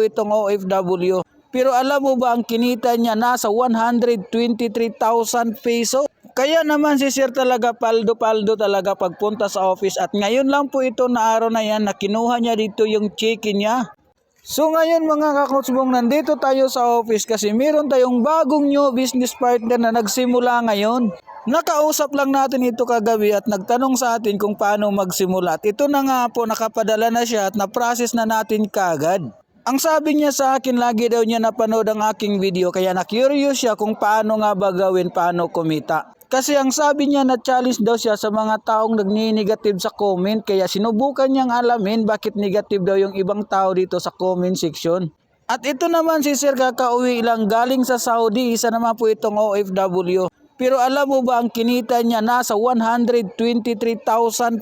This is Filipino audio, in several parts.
po itong OFW. Pero alam mo ba ang kinita niya nasa 123,000 peso? Kaya naman si Sir talaga paldo-paldo talaga pagpunta sa office at ngayon lang po ito na araw na yan na kinuha niya dito yung chicken niya. So ngayon mga kakutsbong nandito tayo sa office kasi meron tayong bagong new business partner na nagsimula ngayon. Nakausap lang natin ito kagabi at nagtanong sa atin kung paano magsimula. At ito na nga po nakapadala na siya at na-process na natin kagad. Ang sabi niya sa akin lagi daw niya napanood ang aking video kaya na-curious siya kung paano nga ba gawin, paano kumita. Kasi ang sabi niya na challenge daw siya sa mga taong nagni-negative sa comment kaya sinubukan niyang alamin bakit negative daw yung ibang tao dito sa comment section. At ito naman si Sir kakauwi lang galing sa Saudi, isa naman po itong OFW. Pero alam mo ba ang kinita niya nasa 123,000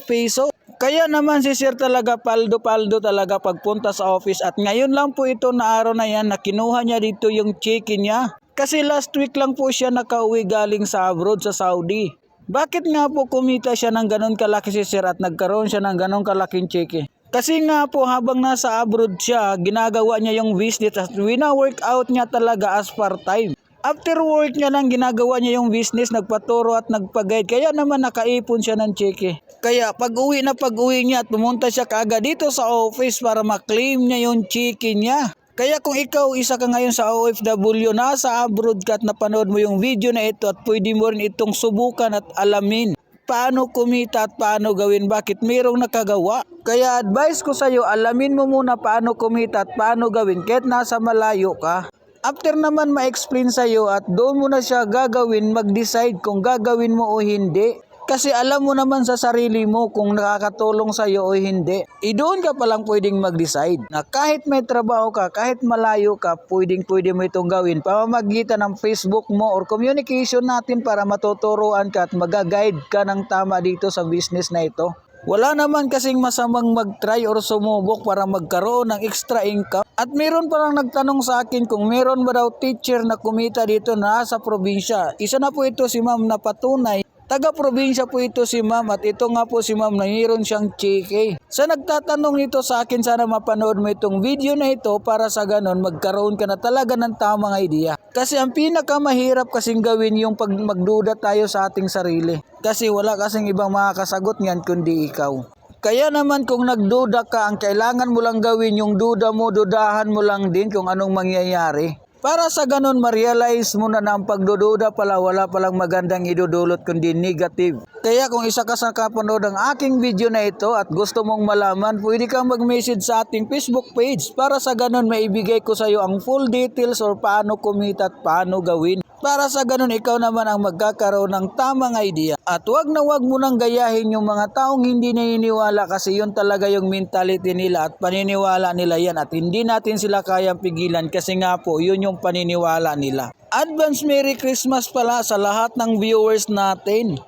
peso? Kaya naman si Sir talaga paldo-paldo talaga pagpunta sa office at ngayon lang po ito na araw na yan na kinuha niya dito yung chicken niya. Kasi last week lang po siya nakauwi galing sa abroad sa Saudi. Bakit nga po kumita siya ng ganon kalaki si Sir at nagkaroon siya ng ganon kalaking chicken? Kasi nga po habang nasa abroad siya, ginagawa niya yung business at wina-workout niya talaga as part-time. After work niya lang ginagawa niya yung business, nagpaturo at nagpag-guide. Kaya naman nakaipon siya ng cheque. Kaya pag uwi na pag uwi niya at pumunta siya kaagad dito sa office para maklaim niya yung cheque niya. Kaya kung ikaw isa ka ngayon sa OFW, nasa abroad ka at napanood mo yung video na ito at pwede mo rin itong subukan at alamin paano kumita at paano gawin, bakit mayroong nakagawa. Kaya advice ko sa'yo, alamin mo muna paano kumita at paano gawin kahit nasa malayo ka. After naman ma-explain sa'yo at doon mo na siya gagawin, mag-decide kung gagawin mo o hindi. Kasi alam mo naman sa sarili mo kung nakakatulong sa'yo o hindi. E doon ka palang pwedeng mag-decide na kahit may trabaho ka, kahit malayo ka, pwedeng pwede mo itong gawin. Pamamagitan ng Facebook mo or communication natin para matuturuan ka at magaguide ka ng tama dito sa business na ito. Wala naman kasing masamang mag-try or sumubok para magkaroon ng extra income. At meron parang nagtanong sa akin kung meron ba daw teacher na kumita dito na sa probinsya. Isa na po ito si ma'am na patunay. Taga-probinsya po ito si ma'am at ito nga po si ma'am na mayroon siyang chike. Sa nagtatanong nito sa akin, sana mapanood mo itong video na ito para sa ganon magkaroon ka na talaga ng tamang idea. Kasi ang pinakamahirap kasing gawin yung pag magduda tayo sa ating sarili. Kasi wala kasing ibang makakasagot niyan kundi ikaw. Kaya naman kung nagduda ka, ang kailangan mo lang gawin yung duda mo, dudahan mo lang din kung anong mangyayari. Para sa ganun, ma-realize mo na na ang pagdududa pala wala palang magandang idudulot kundi negative. Kaya kung isa ka sa kapanood ng aking video na ito at gusto mong malaman, pwede kang mag-message sa ating Facebook page para sa ganun maibigay ko sa iyo ang full details or paano kumita at paano gawin. Para sa ganun, ikaw naman ang magkakaroon ng tamang idea. At wag na wag mo nang gayahin yung mga taong hindi naniniwala kasi yun talaga yung mentality nila at paniniwala nila yan at hindi natin sila kayang pigilan kasi nga po yun yung paniniwala nila. Advance Merry Christmas pala sa lahat ng viewers natin.